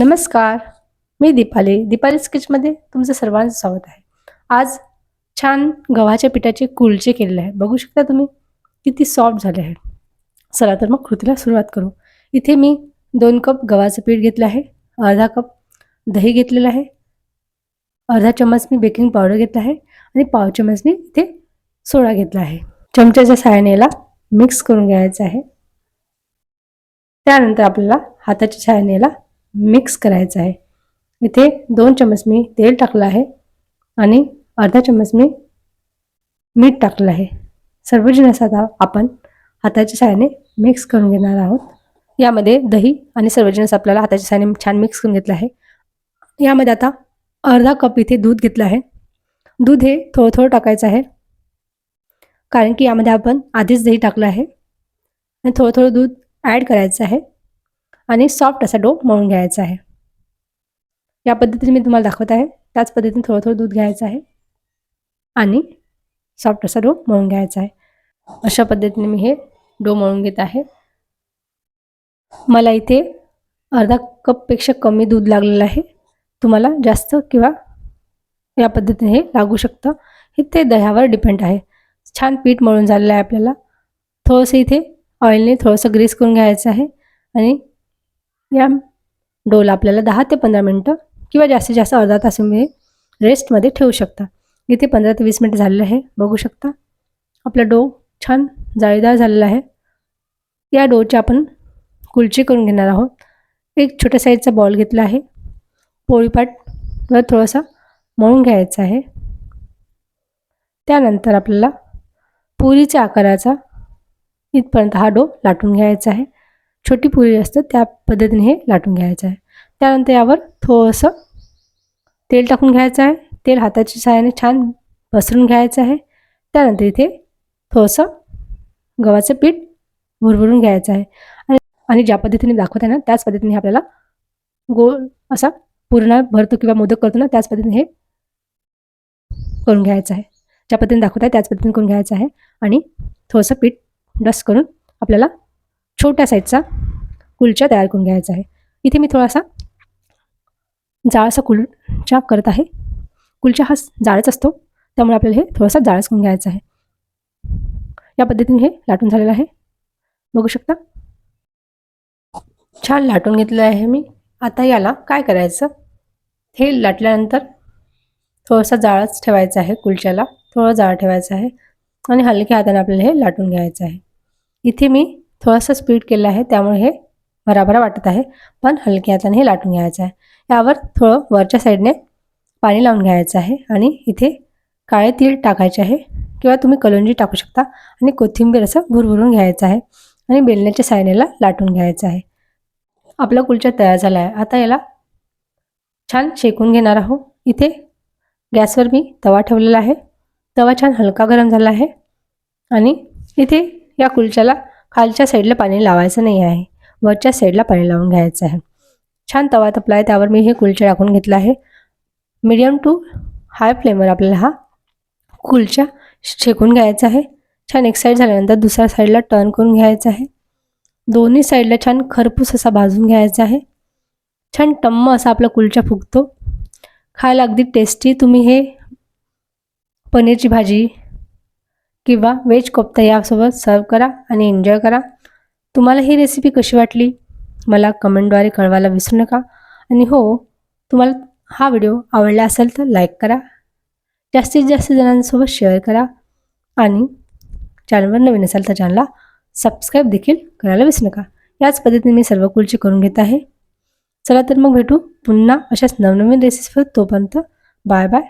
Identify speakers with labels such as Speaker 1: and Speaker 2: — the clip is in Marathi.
Speaker 1: नमस्कार मी दीपाली. दीपाली स्किचमध्ये तुमचं सर्वांचं स्वागत आहे. आज छान गव्हाच्या पिठाचे कुलचे केलेले आहे. बघू शकता तुम्ही किती सॉफ्ट झाले आहे चला तर मग कृतीला सुरुवात करू. इथे मी दोन कप गव्हाचं पीठ घेतलं आहे अर्धा कप दही घेतलेलं आहे अर्धा चम्मच मी बेकिंग पावडर घेतला आहे आणि पाव चम्मच मी इथे सोडा घेतला आहे. चमच्याच्या सहाय्याने याला मिक्स करून घ्यायचं आहे. त्यानंतर आपल्याला हाताच्या सहाय्याने याला मिक्स करायचं आहे. इथे दोन चम्मच मी तेल टाकलं आहे आणि अर्धा चम्मच मी मीठ टाकलं आहे. सर्व आता आपण हाताच्या सहाय्याने मिक्स करून घेणार आहोत. यामध्ये दही आणि सर्व आपल्याला हाताच्या सहाय्याने छान मिक्स करून घेतलं आहे. यामध्ये आता अर्धा कप इथे दूध घेतलं आहे. दूध हे थोडं थोडं टाकायचं आहे. कारण की यामध्ये आपण आधीच दही टाकलं आहे. आणि थोडं थोडं दूध ॲड करायचं आहे. आणि सॉफ्ट असा डो मळून घ्यायचा आहे. या पद्धतीने मी तुम्हाला दाखवत आहे. त्याच पद्धतीने थोडं थोडं दूध घ्यायचं आहे. आणि सॉफ्ट असा डो मळून घ्यायचा आहे. अशा पद्धतीने मी हे डो मळून घेत आहे. मला इथे अर्धा कपपेक्षा कमी दूध लागलेलं आहे. तुम्हाला जास्त किंवा या पद्धतीने हे लागू शकतं. हे ते दह्यावर डिपेंड आहे. छान पीठ मळून झालेलं आहे आपल्याला. थोडंसं इथे ऑइलने थोडंसं ग्रीस करून घ्यायचं आहे. आणि या. डोला आपल्याला दहा ते पंधरा मिनटं किंवा जास्तीत जास्त अर्धा तास तुम्ही रेस्टमध्ये ठेवू शकता. इथे पंधरा ते वीस मिनटं झालेलं आहे. बघू शकता. आपला डो छान जाळीदार झालेला आहे. या डोचे आपण कुलची करून घेणार आहोत. एक छोट्या साईजचा बॉल घेतला आहे. पोळीपाटवर थोडासा मळून घ्यायचा आहे. त्यानंतर आपल्याला पुरीच्या आकाराचा इथपर्यंत हा डो लाटून घ्यायचा आहे. छोटी पुरी असतं त्या पद्धतीने हे लाटून घ्यायचं आहे. त्यानंतर यावर थोडंसं तेल टाकून घ्यायचं आहे. तेल हाताच्या सहाय्याने छान पसरून घ्यायचं आहे. त्यानंतर इथे थोडंसं गव्हाचं पीठ भुरभुरून घ्यायचं आहे. आणि आणि ज्या पद्धतीने दाखवत आहे ना त्याच पद्धतीने आपल्याला गोल असा पूर्ण भरतो किंवा मोदक करतो ना त्याच पद्धतीने हे करून घ्यायचं आहे. ज्या पद्धतीने दाखवत आहे त्याच पद्धतीने करून घ्यायचं आहे. आणि थोडंसं पीठ डस्ट करून आपल्याला छोट्या साईजचा कुलचा तयार करून घ्यायचा आहे. इथे मी थोडासा जाळसा कुलचा करत आहे. कुलचा हा जाळच असतो. त्यामुळे आपल्याला हे थोडासा जाळच करून घ्यायचा आहे. या पद्धतीने हे लाटून झालेलं आहे. बघू शकता. छान लाटून घेतलं आहे मी. आता याला काय करायचं? हे लाटल्यानंतर थोडासा जाळच ठेवायचा आहे कुलच्याला. थोडं जाळ ठेवायचं आहे. आणि हलक्या हाताने आपल्याला हे लाटून घ्यायचं आहे. इथे मी थोडासा स्पीड केलं आहे त्यामुळे हे भराभरा वाटत आहे. पण हलक्या हाताने हे लाटून घ्यायचं आहे. यावर थोडं वरच्या साईडने पाणी लावून घ्यायचं आहे आणि इथे काळे तीळ टाकायचे आहे किंवा तुम्ही कलोंजी टाकू शकता आणि कोथिंबीर असं भुरभुरून घ्यायचं आहे आणि बेलण्याच्या सायनेला लाटून घ्यायचं आहे. आपला कुलचा तयार झाला आहे. आता याला छान शेकून घेणार आहोत. इथे गॅसवर मी तवा ठेवलेला आहे. तवा छान हलका गरम झाला आहे आणि इथे या कुलच्याला खालच्या साईडला पाणी लावायचं नाही आहे. वरच्या साईडला पाणी लावून घ्यायचं आहे. छान तवा तपला आहे त्यावर मी हे कुलचे टाकून घेतला आहे. मिडियम टू हाय फ्लेमवर आपल्याला हा कुलचा शेकून घ्यायचा आहे. छान एक साईड झाल्यानंतर दुसऱ्या साईडला टर्न करून घ्यायचं आहे. दोन्ही साईडला छान खरपूस असा भाजून घ्यायचा आहे. छान टम्म असा आपला कुलचा फुगतो. खायला अगदी टेस्टी तुम्ही हे पनीरची भाजी किंवा व्हेज कोफ्ता यासोबत सर्व करा आणि एन्जॉय करा. तुम्हाला ही रेसिपी कशी वाटली? मला कमेंटद्वारे कळवायला विसरू नका. आणि हो तुम्हाला हा व्हिडिओ आवडला असेल तर लाईक करा. जास्तीत जास्त जणांसोबत शेअर करा. आणि चॅनलवर नवीन असाल तर चॅनलला सबस्क्राईब देखील करायला विसरू नका. याच पद्धतीने मी सर्व कुलची करून घेत आहे. चला तर मग भेटू पुन्हा अशाच नवनवीन रेसिपीवर तोपर्यंत बाय बाय